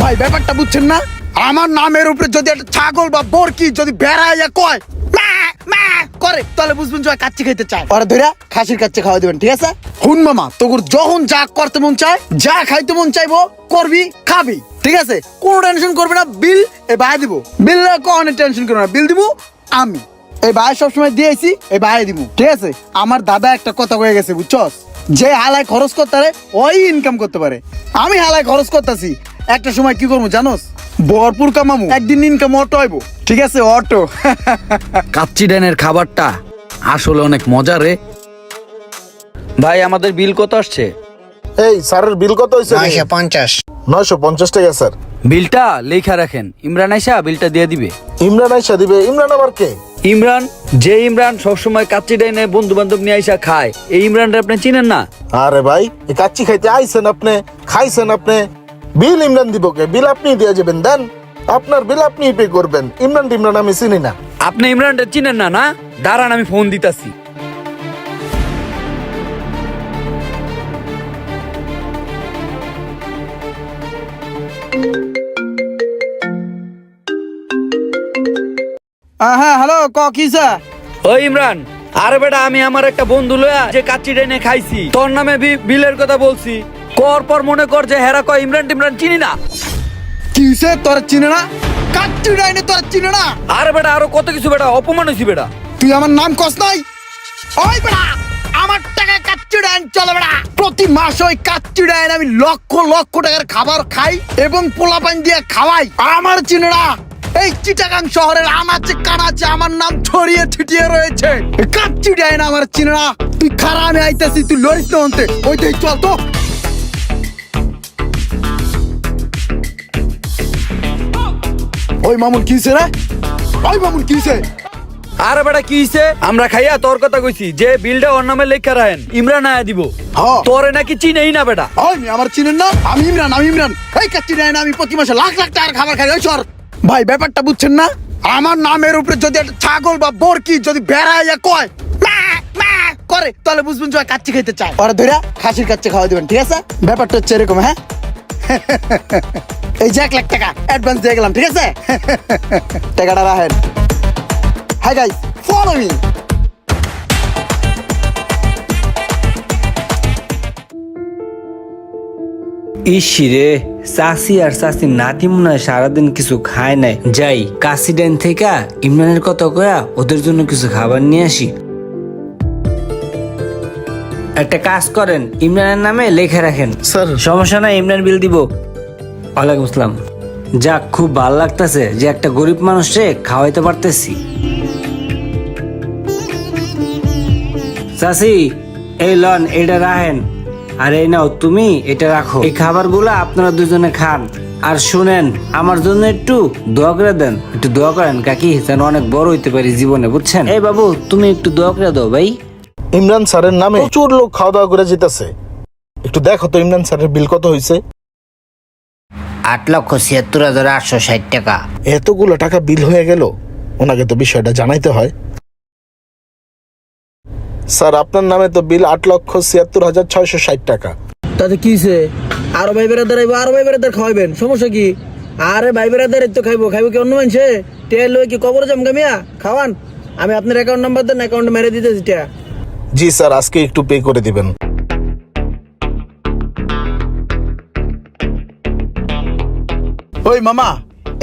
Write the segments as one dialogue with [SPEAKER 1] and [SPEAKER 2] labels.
[SPEAKER 1] ভাই, ব্যাপারটা বুঝছেন না? আমার নামের উপরে যদি একটা ছাগল বা বরকি যদি বেড়াইয়া কয় বুঝবেন খেতে চায়। খাসির মন খাইতে চাইব, করবি, খাবি, ঠিক আছে? করবি না, বিল, এ দিব। বিল করবি না, বিল দিব আমি। এই ভাই সবসময় দিয়েছি ঠিক আছে? আমার দাদা একটা কথা কয়ে গেছে, বুঝছস? যে হালায় খরচ করতে পারে, ওই ইনকাম করতে পারে। আমি হালায় খরচ করতেছি। একটা সময় কি করব জানোস? ভরপুর কামামু। একদিন ইনকাম অটো আইবো ঠিক আছে অটো
[SPEAKER 2] কাচ্চি ড্যানের খাবারটা আসলে অনেক মজা রে। ভাই আমাদের বিল কত আসছে?
[SPEAKER 3] এই স্যারের বিল কত হয়েছে
[SPEAKER 4] নয়শো পঞ্চাশ।
[SPEAKER 3] নয়শো পঞ্চাশ টাকা স্যার।
[SPEAKER 2] বিলটা লেখা রাখেন। ইমরান আইসা বিলটা দিয়ে দিবে।
[SPEAKER 3] ইমরান আইসা দিবে। ইমরান আবার কে?
[SPEAKER 2] ইমরান যে ইমরান সবসময় কাচ্চি ডাইনে বন্ধু বান্ধব নিয়ে আইসা খায়। এই ইমরানটা আপনি চিনেন না?
[SPEAKER 3] আরে ভাই এই কাচ্চি খাইতে আইসেন আপনি খাইছেন আপনি। বিল ইমরান দিব কে? বিল আপনি দিয়ে যাবেন দেন। আপনার বিল আপনি পে করবেন। ইমরান ইমরান আমি চিনি না।
[SPEAKER 2] আপনি ইমরানটা চিনেন না না? দাঁড়ান আমি ফোন দিতাছি।
[SPEAKER 1] হ্যাঁ হ্যালো ক কি স্যার?
[SPEAKER 2] ওই ইমরান আরে বেটা আমি আমার একটা বন্ধু লয়া যে কাচ্চি ডাইনে খাইছি তোর নামে বিলের কথা বলছি। কর পর মনে কর যে হেরা কয় ইমরান টিমরান চিনি না।
[SPEAKER 1] কিসে তোর চিনে না? কাচ্চি ডাইনে তোর চিনে না?
[SPEAKER 2] আরে বেটা আরও কত কিছু বেটা অপমান হয়েছি বেটা।
[SPEAKER 1] তুই আমার নাম কস নাই? ওই বেড়া আমার টাকা কাচ্চি ডাইন চলে বেড়া প্রতি মাস ওই কাচ্চি ডাইন আমি লক্ষ লক্ষ টাকার খাবার খাই এবং পোলা পান দিয়ে খাওয়াই। আমার চিনে না। এই চিটাগাং শহরের আনাচে কানাচে আমার নাম ছড়িয়ে ছিটিয়ে রয়েছে। কাচ্চি ডাইন আমার চিনে না। তুই খারা আমি আইতাছি তুই লড়িস না অন্তে। ওই তুই চল তো। ওই মামুন কিসে রে? ওই মামুন
[SPEAKER 2] আরে বেটা কি হইছে? আমরা খাইয়া তোর কথা কইছি যে বিলটা ওর নামে লেখা রাখেন ইমরান আয়া দিব। তোরে নাকি চিনেই না বেটা।
[SPEAKER 1] আমি আমার চিনেন না? আমি ইমরান আমি ইমরান। এই কাচ্চি ডাইন আমি প্রতি মাসে লাখ লাখ টাকার খাবার খাই ওই সর। ভাই, ব্যাপারটা বুঝছেন না? আমার নামের উপরে যদি একটা ছাগল বা বরকি যদি বেড়াইয়া কয় করে, তাহলে বুঝবেন যে কাচ্চি খেতে চায়। ওরা ধরে খাসির কাচ্চি খাওয়া দিবেন, ঠিক আছে? ব্যাপারটা হচ্ছে এরকম হ্যাঁ? এই যে এক লাখ টাকা অ্যাডভান্স দিয়ে গেলাম, ঠিক আছে? টাকাটা রাখেন। হাই গাইস ফলো মি
[SPEAKER 5] ইসিরে চাষি আর চাষি নাতি মনে হয় সারাদিন কিছু খায় নাই। যাই কাশিডেন থেকে ইমরানের কথা কয়া ওদের জন্য কিছু খাবার নিয়ে আসি। একটা কাজ করেন ইমরানের নামে লেখে রাখেন।
[SPEAKER 3] স্যার।
[SPEAKER 5] সমস্যা নাই ইমরান বিল দিব। ওয়ালাইকুম আসসালাম। যাক খুব ভালো লাগতেছে যে একটা গরিব মানুষে খাওয়াইতে পারতেছি। চাষি এই লন এটা রাখেন। আর এই নাও তুমি এটা রাখো। এই খাবারগুলো আপনারা দুজনে খান। আর শুনেন আমার জন্য একটু দোয়া করে দেন। একটু দোয়া করেন কাকি যেন অনেক বড় হইতে পারি জীবনে বুঝছেন? এই বাবু তুমি একটু দোয়া করে দাও ভাই।
[SPEAKER 3] ইমরান স্যারের নামে প্রচুর লোক খাওয়া দাওয়া করে যেতেছে। একটু দেখো তো ইমরান স্যারের বিল কত হয়েছে
[SPEAKER 4] আট লক্ষ ছিয়াত্তর হাজার আটশো ষাট টাকা।
[SPEAKER 3] এতগুলো টাকা বিল হয়ে গেল? ওনাকে তো বিষয়টা জানাইতে হয়। স্যার আপনার নামে তো বিল আট লক্ষ ছিয়াত্তর হাজার ছয়শো ষাট টাকা।
[SPEAKER 6] তাতে কি হইছে? আরও ভাই বেড়াদার আইবো আরও ভাই বেড়াদার খাওয়াইবেন সমস্যা কি? আরে ভাই বেড়াদার তো খাইবো খাইবো কি অন্য মানুষে? টেয়ার লই কি কবর জম গামিয়া খাওয়ান। আমি আপনার অ্যাকাউন্ট নাম্বার দেন অ্যাকাউন্টে মেরে দিতেছি টিয়া।
[SPEAKER 3] জি স্যার আজকে একটু পে করে দিবেন।
[SPEAKER 1] ওই মামা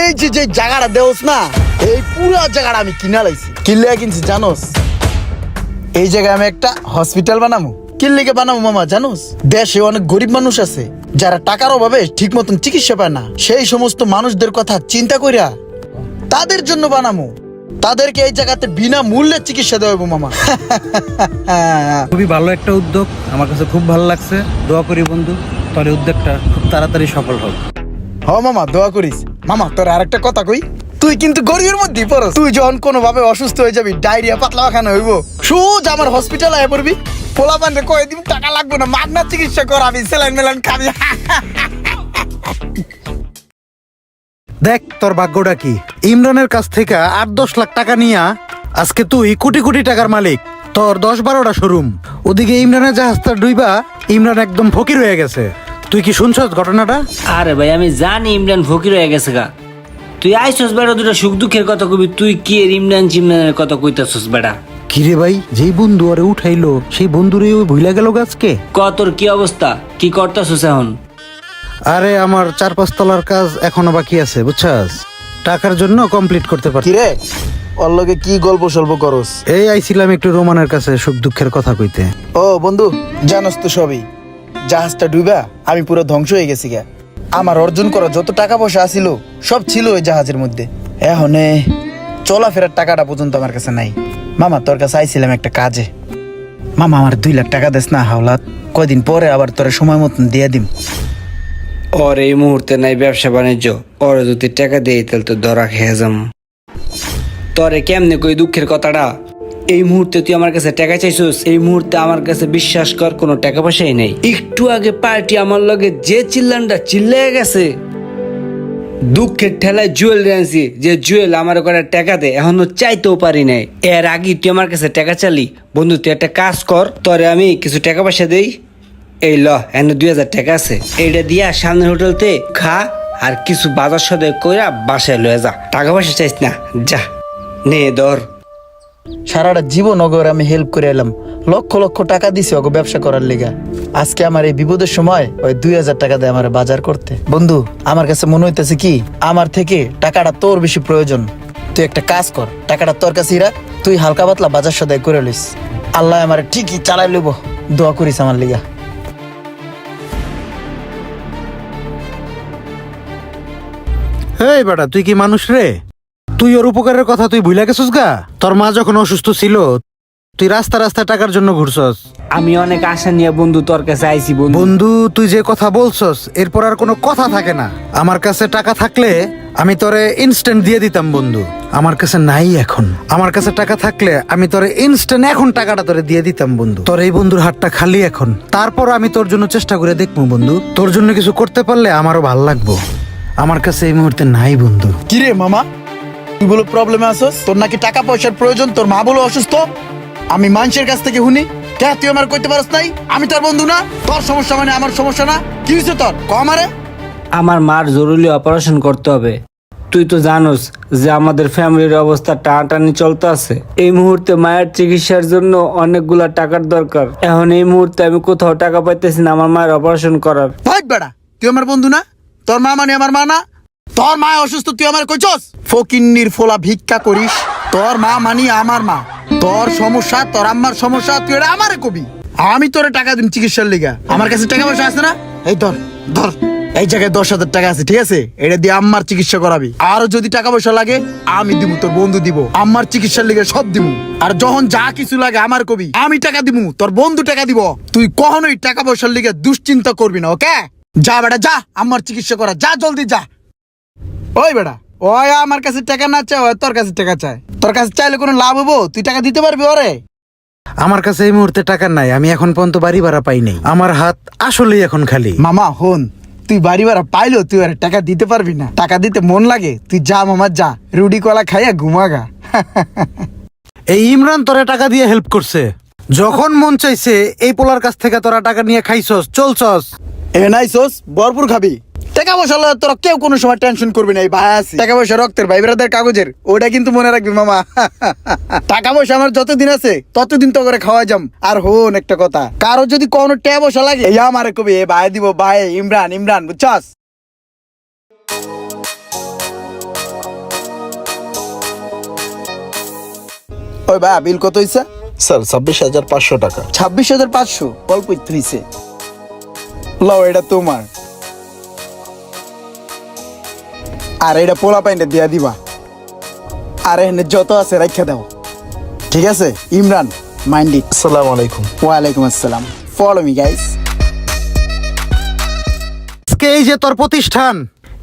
[SPEAKER 1] এই যে যে জায়গাটা দেওস না এই পুরো জায়গাটা আমি কিনা লাইছি। কিনলে কিনছি জানোস? এই জায়গায় আমি একটা হসপিটাল বানাবো কিনলেকে বানাবো মামা জানোস? দেশে অনেক গরিব মানুষ আছে যারা টাকার অভাবে ঠিক মতন চিকিৎসা পায় না। সেই সমস্ত মানুষদের কথা চিন্তা কইরা তাদের জন্য বানাবো তাদেরকে এই জায়গাতে বিনা মূল্যে চিকিৎসা দেবো মামা।
[SPEAKER 7] খুবই ভালো একটা উদ্যোগ। আমার কাছে খুব ভালো লাগছে। দোয়া করি বন্ধু তোর উদ্যোগটা খুব তাড়াতাড়ি সফল হবে
[SPEAKER 1] হ মামা দোয়া করিস। মামা তোর আরেকটা কথা কই? তুই কিন্তু গরিবের মধ্যেই পড়স। তুই যখন কোনো ভাবে অসুস্থ হয়ে যাবি ডায়রিয়া পাতলা খানা হইব। সুজ আমার হসপিটালে আয় পড়বি। পোলা পান্ডে কয়ে দিবি টাকা লাগবে না মাগনা চিকিৎসা করাবি স্যালাইন মেলাইন খাবি।
[SPEAKER 8] দেখ তোর ভাগ্যটা কি? ইমরানের কাছ থেকে আট দশ লাখ টাকা নিয়া আজকে তুই কোটি কোটি টাকার মালিক। তোর দশ বারোটা শোরুম। ওদিকে ইমরানের জাহাজটা ডুইবা ইমরান একদম ফকির হয়ে গেছে। তুই কি শুনছস ঘটনাটা?
[SPEAKER 5] আরে ভাই আমি জানি ইমরান ফকির হয়ে গেছে গা। তুই আইসস বেড়া দুটা সুখ দুঃখের কথা কবি তুই কি এর ইমরান চিমরানের কথা কইতাছস বেড়া?
[SPEAKER 8] কিরে ভাই যেই বন্ধু আরে উঠাইলো সেই বন্ধুরে ওই ভুইলা গেল গাছকে?
[SPEAKER 5] কতর কি অবস্থা? কি করতাছস এখন?
[SPEAKER 8] আরে আমার চার পাঁচ তলার কাজ এখনও বাকি আছে বুঝছাস? টাকার জন্য কমপ্লিট করতে পারছি
[SPEAKER 1] কিরে ওর লগে কি গল্প সল্প করস?
[SPEAKER 8] এই আইছিলাম একটু রোমানের কাছে সুখ দুঃখের কথা কইতে।
[SPEAKER 1] ও বন্ধু জানোস তো সবই। জাহাজটা ডুবা আমি পুরো ধ্বংস হয়ে গেছি গা। আমার অর্জন করা যত টাকা পয়সা আছিল, সব ছিল ওই জাহাজের মধ্যে। এখন চলাফেরার টাকাটা পর্যন্ত আমার কাছে নাই। মামা, তোর কাছে আইছিলাম একটা কাজে। মামা, আমার দুই লাখ টাকা দেস না, হাওলাত। কয়দিন পরে আবার তোর সময় মতন দিয়ে দিম।
[SPEAKER 5] ওর এই মুহূর্তে নাই ব্যবসা বাণিজ্য। ওর যদি টাকা দেই, তাহলে তো ধরা খেয়ে যাম। তোরে কেমনে কই দুঃখের কথাটা? এই মুহূর্তে তুই আমার কাছে টাকা চাইছিস, এই মুহূর্তে আমার কাছে বিশ্বাস কর, কোনো টাকা পয়সাই নেই। একটু আগে পার্টি আমার লগে যে চিল্লানটা চিল্লাই গেছে, দুঃখের ঠেলায় জুয়েল আনছি যে জুয়েল আমার করে টাকা দে এখনও চাইতেও পারি নাই। এর আগে তুই আমার কাছে টাকা চালি, বন্ধু তুই একটা কাজ কর, তোরে আমি কিছু টাকা পয়সা দেই। এই ল, এনে দুই হাজার টাকা আছে। এইটা দিয়া সামনের হোটেলতে খা, আর কিছু বাজার সদাই কইরা বাসায় লয়ে যা। টাকা পয়সা চাইস না, যা, নে, ধর।
[SPEAKER 1] সারাটা জীবন অগর আমি হেল্প করে এলাম। লক্ষ লক্ষ টাকা দিছি ওকে ব্যবসা করার লিগা। আজকে আমার এই বিপদের সময় ওই দুই হাজার টাকা দেয় আমার বাজার করতে। বন্ধু, আমার কাছে মনে হইতেছে কি, আমার থেকে টাকাটা তোর বেশি প্রয়োজন। তুই একটা কাজ কর, টাকাটা তোর কাছে রাখ, তুই হালকা পাতলা বাজার সদাই করে লইস। আল্লাহ আমার ঠিকই চালাই লইব। দোয়া করিস আমার লিগা।
[SPEAKER 8] এই বেটা, তুই কি মানুষ রে? তুই ওর উপকারের কথা তুই ভুলে গেছিস গা? তোর মা যখন অসুস্থ ছিল তুই রাস্তা রাস্তা টাকার জন্য ঘুরছস।
[SPEAKER 5] আমি অনেক আশা নিয়ে বন্ধু তোর কাছে আইছি বন্ধু।
[SPEAKER 8] বন্ধু তুই যে কথা বলছস এরপর আর কোনো কথা থাকে না। আমার কাছে টাকা থাকলে আমি তোরে ইনস্ট্যান্ট দিয়ে দিতাম বন্ধু। আমার কাছে নাই এখন। আমার কাছে টাকা থাকলে আমি তোরে ইনস্ট্যান্ট এখন টাকাটা তোরে দিয়ে দিতাম বন্ধু। তোর এই বন্ধুর হাতটা খালি এখন। তারপর আমি তোর জন্য চেষ্টা করে দেখব বন্ধু। তোর জন্য কিছু করতে পারলে আমারও ভালো লাগবো। আমার কাছে এই মুহূর্তে নাই বন্ধু।
[SPEAKER 1] কিরে মামা? তুই বলো প্রবলেমে আসোস তোর নাকি টাকা পয়সার প্রয়োজন তোর মা বলো অসুস্থ। আমি মানুষের কাছ থেকে শুনি কে তুই আমার কইতে পারস নাই? আমি তোর বন্ধু না। তোর সমস্যা মানে আমার সমস্যা না। কি হয়েছে তোর? কমারে
[SPEAKER 5] আমার? মার জরুরি অপারেশন করতে হবে। তুই তো জানোস যে আমাদের ফ্যামিলির অবস্থা টানাটানি চলতে আছে। এই মুহূর্তে মায়ের চিকিৎসার জন্য অনেকগুলা টাকার দরকার। এখন এই মুহূর্তে আমি কোথাও টাকা পাইতেছি না আমার মায়ের অপারেশন করার।
[SPEAKER 1] ভাই বেড়া তুই আমার বন্ধু না? তোর মা মানে আমার মা না? তোর মা অসুস্থ, তুই আমার কইছস? ফকিন্নির ফোলা ভিক্ষা করিস, তোর মা মানি আমার মা। তোর সমস্যা, তোর আম্মার সমস্যা, তুই এটা আমারে কবি। আমি তোরে টাকা দিন চিকিৎসার লিগা। আমার কাছে টাকা পয়সা আছে না? এই ধর ধর। এই জায়গায় দশ হাজার টাকা আছে, ঠিক আছে? এটা দিয়ে আম্মার চিকিৎসা করাবি। আরও যদি টাকা পয়সা লাগে, আমি দিব তোর বন্ধু দিব। আম্মার চিকিৎসার লিগে সব দিব আর যখন যা কিছু লাগে আমার কবি, আমি টাকা দিব তোর বন্ধু টাকা দিব। তুই কখনোই টাকা পয়সার লিগে দুশ্চিন্তা করবি না, ওকে? যা বেটা, যা আমার চিকিৎসা করা, যা, জলদি যা। ওই বেড়া ওই আমার কাছে টাকা না চায় ওই তোর কাছে টাকা চায়। তোর কাছে চাইলে কোনো লাভ হব? তুই টাকা দিতে পারবি ওরে?
[SPEAKER 8] আমার কাছে এই মুহূর্তে টাকা নাই আমি এখন পর্যন্ত বাড়ি ভাড়া পাই নাই। আমার হাত আসলেই এখন খালি।
[SPEAKER 1] মামা হন তুই বাড়ি ভাড়া পাইলো তুই আর টাকা দিতে পারবি না। টাকা দিতে মন লাগে তুই যা মামা যা। রুডি কলা খাইয়া ঘুমাগা
[SPEAKER 8] এই ইমরান তোরে টাকা দিয়ে হেল্প করছে। যখন মন চাইছে এই পোলার কাছ থেকে তোরা টাকা নিয়ে খাইছস চলছস।
[SPEAKER 1] এ নাই সোস ভরপুর খাবি। টাকা পয়সা হলে তোরা কেউ কোনো সময় টেনশন করবি না এই ভাই আছে। টাকা পয়সা রক্তের ভাই ব্রাদার কাগজের ওটা কিন্তু মনে রাখবি মামা। টাকা পয়সা আমার যতদিন আছে ততদিন তো করে খাওয়া যাম। আর হন একটা কথা কারও যদি কোনো টাকা পয়সা লাগে এই আমারে কবি এ ভাই দিব ভাই ইমরান ইমরান বুঝছস? ওই ভাই বিল কত হইছে?
[SPEAKER 3] স্যার ছাব্বিশ হাজার পাঁচশো টাকা।
[SPEAKER 1] ছাব্বিশ হাজার পাঁচশো অল্প হইছে লও এটা তোমার। আর এটা পোলা পাইনে দিয়া দিবা। আর এখানে যত আছে রাখা দাও। ঠিক আছে? ইমরান মাইন্ড
[SPEAKER 3] আসসালামু আলাইকুম।
[SPEAKER 1] ওয়ালাইকুম আসসালাম। ফলো মি গাইস
[SPEAKER 8] আজকে এই যে তোর প্রতিষ্ঠান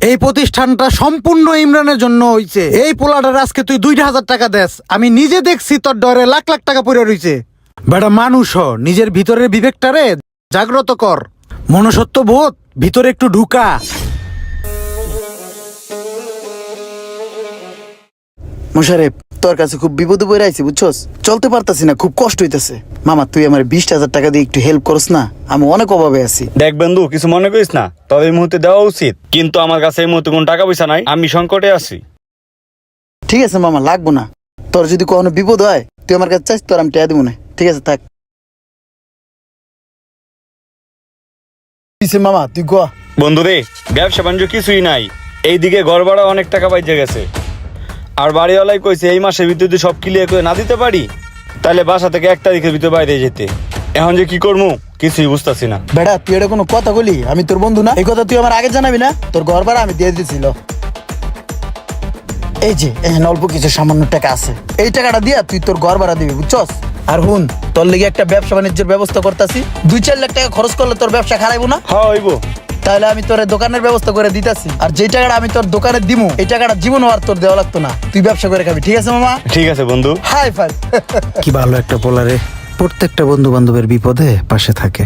[SPEAKER 8] এই প্রতিষ্ঠানটা সম্পূর্ণ ইমরানের জন্য হইছে। এই পোলাটার আজকে তুই দুইটা হাজার টাকা দেস। আমি নিজে দেখছি তোর ডরে লাখ লাখ টাকা পড়ে রইছে। বেটা মানুষ হ নিজের ভিতরের বিবেকটারে জাগ্রত কর। মনসত্ব বোধ ভিতরে একটু ঢুকা।
[SPEAKER 1] মুশারেফ তোর কাছে খুব বিপদে পড়ে আইছি বুঝছস? চলতে পারতাছি না খুব কষ্ট হইতাছে। মামা তুই আমার বিশ হাজার টাকা দিয়ে একটু হেল্প করস না আমি অনেক অভাবে আছি।
[SPEAKER 9] দেখ বন্ধু কিছু মনে করিস না তবে এই মুহূর্তে দেওয়া উচিত। কিন্তু আমার কাছে এই মুহূর্তে কোনো টাকা পয়সা নাই আমি সংকটে আছি।
[SPEAKER 1] ঠিক আছে মামা লাগবো না। তোর যদি কখনো বিপদ হয় তুই আমার কাছে চাইস তোর আমি টেয়া দিব না। ঠিক আছে থাক। কিসে মামা তুই গোয়া।
[SPEAKER 9] বন্ধু রে ব্যবসা বাণিজ্য কিছুই নাই। এইদিকে ঘর ভাড়া অনেক টাকা পাইতে গেছে। আর বাড়িওয়ালাই কইছে এই মাসের ভিতরে যদি সব ক্লিয়ার করে না দিতে পারি? তাহলে বাসা থেকে এক তারিখের ভিতরে বাইরে যেতে। এখন যে কি করব কিছুই বুঝতেছি না।
[SPEAKER 1] বেড়া তুই এটা কোনো কথা বলি আমি তোর বন্ধু না। এই কথা তুই আমার আগে জানাবি না? তোর ঘর ভাড়া আমি দিয়ে দিছিল এই যে এখানে অল্প কিছু সামান্য টাকা আছে। এই টাকাটা দিয়া তুই তোর ঘর ভাড়া দিবি বুঝছস? আর হুন তোর লেগে একটা ব্যবসা বাণিজ্যের ব্যবস্থা করতেছি। দুই চার লাখ টাকা খরচ করলে তোর ব্যবসা খারাইবো না?
[SPEAKER 9] হ্যাঁ হইব।
[SPEAKER 1] তাহলে আমি তোর দোকানের ব্যবস্থা করে দিতেছি। আর যে টাকাটা আমি তোর দোকানে দিমু এই টাকাটা জীবন আর তোর দেওয়া লাগতো না। তুই ব্যবসা করে খাবি ঠিক আছে মামা?
[SPEAKER 9] ঠিক আছে বন্ধু।
[SPEAKER 1] Hi-fi.
[SPEAKER 8] কি ভালো একটা পোলারে। প্রত্যেকটা বন্ধু বান্ধবের বিপদে পাশে থাকে।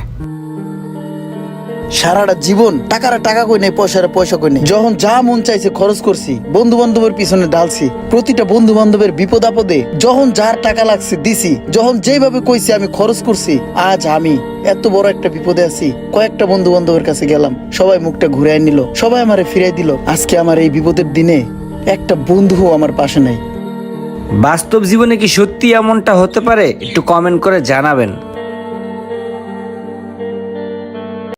[SPEAKER 1] সারাটা জীবন টাকার টাকা কই নেই, পয়সার পয়সা কই নেই। যখন যা মন চাইছে খরচ করছি বন্ধু বান্ধবের পিছনে ডালছি প্রতিটা বন্ধু বান্ধবের বিপদ আপদে যখন যার টাকা লাগছে দিছি, যখন যেভাবে কইছি আমি খরচ করছি, আজ আমি এত বড় একটা বিপদে আছি, কয়েকটা বন্ধু বান্ধবের কাছে গেলাম, সবাই মুখটা ঘুরাই নিল, সবাই আমারে ফিরাই দিল। আজকে আমার এই বিপদের দিনে একটা বন্ধুও আমার পাশে নাই।
[SPEAKER 5] বাস্তব জীবনে কি সত্যি এমনটা হতে পারে? একটু কমেন্ট করে জানাবেন।